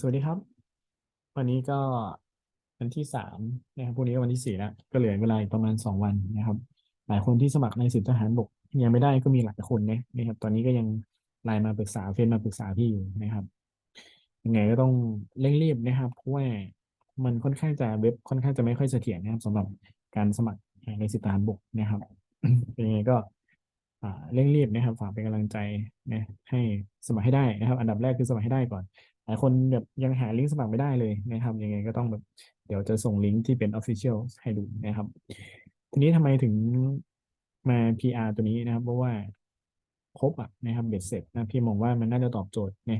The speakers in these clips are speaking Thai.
สวัสดีครับ วันนี้ก็วันที่สามนะครับพรุ่งนี้ก็วันที่สี่แล้วก็เหลือเวลาอีกประมาณสองวันนะครับ หลายคนที่สมัครในสิบทหารบกยังไม่ได้ก็มีหลายคนนะนะครับ ตอนนี้ก็ยังไลน์มาปรึกษาเฟซมาปรึกษาพี่อยู่นะครับยังไงก็ต้องเร่งรีบนะครับเพราะว่ามันค่อนข้างจะเว็บค่อนข้างจะไม่ค่อยเสถียรนะครับสำหรับการสมัครในสิบทหารบกนะครับเป็นยังไงก็เร่งรีบนะครับฝากเป็นกำลังใจนะให้สมัครให้ได้นะครับ อันดับแรกคือสมัครให้ได้ก่อน หลายคนแบบยังหาลิงก์สมัครไม่ได้เลยนะครับยังไงก็ต้องแบบเดี๋ยวจะส่งลิงก์ที่เป็น Official ให้ดูนะครับ ทีนี้ทำไมถึงมา PR ตัวนี้นะครับ เพราะว่าครบอะนะครับเบ็ดเสร็จนะพี่มองว่ามันน่าจะตอบโจทย์ใน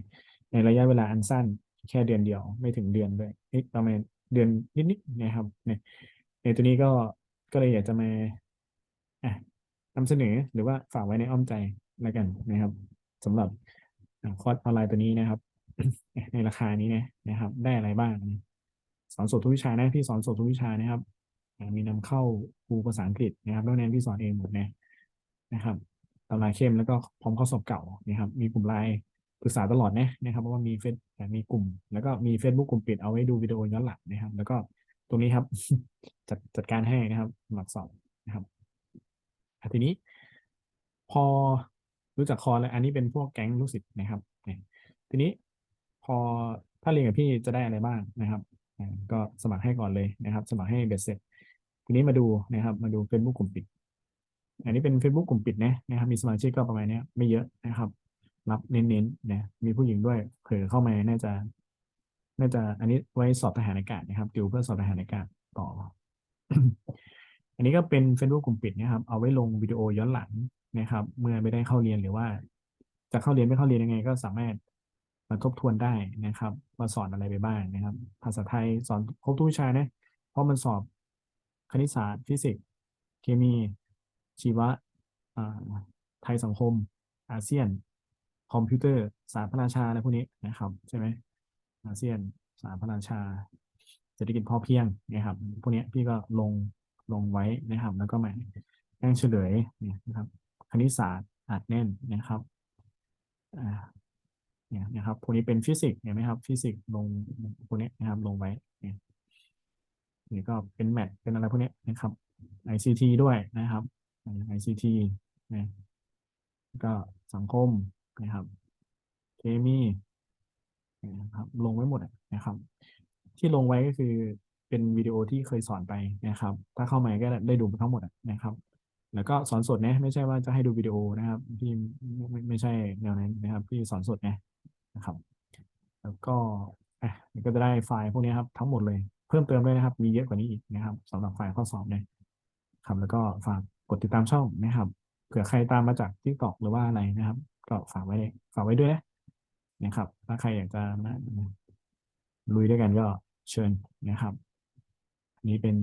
ในระยะเวลาอันสั้นแค่เดือนเดียวไม่ถึงเดือนด้วยเอ๊ะประมาณเดือนนิดๆนะครับเนี่ยในตัวนี้ก็ก็เลยอยากจะมาอะนำเสนอหรือว่าฝากไว้ในอ้อมใจแล้วกันนะครับสำหรับคอร์สออนไลน์ตัวนี้นะครับ ในราคานี้นะนะครับ ได้อะไรบ้าง สอนสดทุกวิชานะพี่สอนสดทุกวิชานะครับอ่ามีนำเข้าครูภาษาอังกฤษนะครับแล้วแนนพี่สอนเองหมดนะนะครับตำราเข้มแล้วก็พร้อมข้อสอบเก่านะครับ มีกลุ่มไลน์ปรึกษาตลอดนะนะครับเพราะว่ามีเฟซมีกลุ่ม แล้วก็มี Facebook กลุ่มปิดเอาไว้ดูวิดีโอย้อนหลังนะครับ แล้วก็ตรงนี้ครับ จัดจัดการให้นะครับหลักสอบนะครับทีนี้ พอรู้จักคอแล้วอันนี้เป็นพวกแก๊งลูกศิษย์นะครับทีนี้ พอถ้าเรียนกับพี่จะได้อะไรบ้างนะครับก็สมัครให้ก่อนเลยนะครับ สมัครให้เบ็ดเสร็จ ทีนี้มาดูนะครับ มาดู Facebook กลุ่มปิด อันนี้เป็น Facebook กลุ่มปิดนะนะครับ มีสมาชิกก็ประมาณนี้ไม่เยอะนะครับ รับเน้นๆนะมีผู้หญิงด้วยเผลอเข้ามาน่าจะ น่าจะอันนี้ไว้สอบทหารอากาศนะครับติวเพื่อสอบทหารอากาศต่อ อันนี้ก็เป็น Facebook กลุ่มปิดนะครับ เอาไว้ลงวิดีโอย้อนหลังนะครับ เมื่อไม่ได้เข้าเรียนหรือว่า จะเข้าเรียนไม่เข้าเรียนยังไง ก็สามารถ มาทบทวนได้นะครับว่าสอนอะไรไปบ้างนะครับ ภาษาไทยสอนครบทุกวิชานะเพราะมันสอบคณิตศาสตร์ฟิสิกส์เคมีชีวะไทยสังคม อาเซียน คอมพิวเตอร์ศาสตร์พระราชาอะไรพวกนี้นะครับ ใช่ไหมอาเซียนศาสตร์พระราชาเศรษฐกิจพอเพียงนะครับพวกนี้พี่ก็ลงลงไว้นะครับ แล้วก็มาแจ้งเฉลยเนี่ยนะครับคณิตศาสตร์อาจแน่นนะครับ เนี่ยนะครับพวกนี้เป็นฟิสิกส์เห็นไหมครับ ฟิสิกส์ลงพวกนี้นะครับลงไว้เนี่ยนี่ก็เป็นแมทเป็นอะไรพวกนี้นะครับ ICT ด้วยนะครับ ICT นะก็สังคมนะครับเคมีนะครับลงไว้หมดนะครับ ที่ลงไว้ก็คือเป็นวิดีโอที่เคยสอนไปนะครับ ถ้าเข้ามาก็ได้ดูทั้งหมดนะครับ แล้วก็สอนสดนะไม่ใช่ว่าจะให้ดูวิดีโอนะครับพี่ไม่ไม่ไม่ใช่แนวนั้นนะครับพี่สอนสดนะ นะครับ แล้วก็อะก็จะได้ไฟล์พวกนี้ครับทั้งหมดเลยเพิ่มเติมด้วยนะครับ มีเยอะกว่านี้อีกนะครับสำหรับไฟล์ข้อสอบเนะครับ แล้วก็ฝากกดติดตามช่องนะครับเผื่อใครตามมาจาก TikTok หรือว่าอะไรนะครับ ก็ฝากไว้ฝากไว้ด้วยนะนะครับ ถ้าใครอยากจะมาลุยด้วยกันก็เชิญนะครับอันนี้เป็น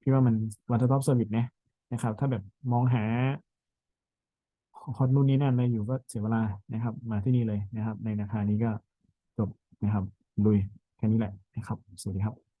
พี่ว่ามันวันท็อปเซอร์วิสนะนะครับ ถ้าแบบมองหา คอตนู่นนี่นั่นอะไรอยู่ก็เสียเวลานะครับ มาที่นี่เลยนะครับ ในราคานี้ก็จบนะครับลุยแค่นี้แหละนะครับ สวัสดีครับ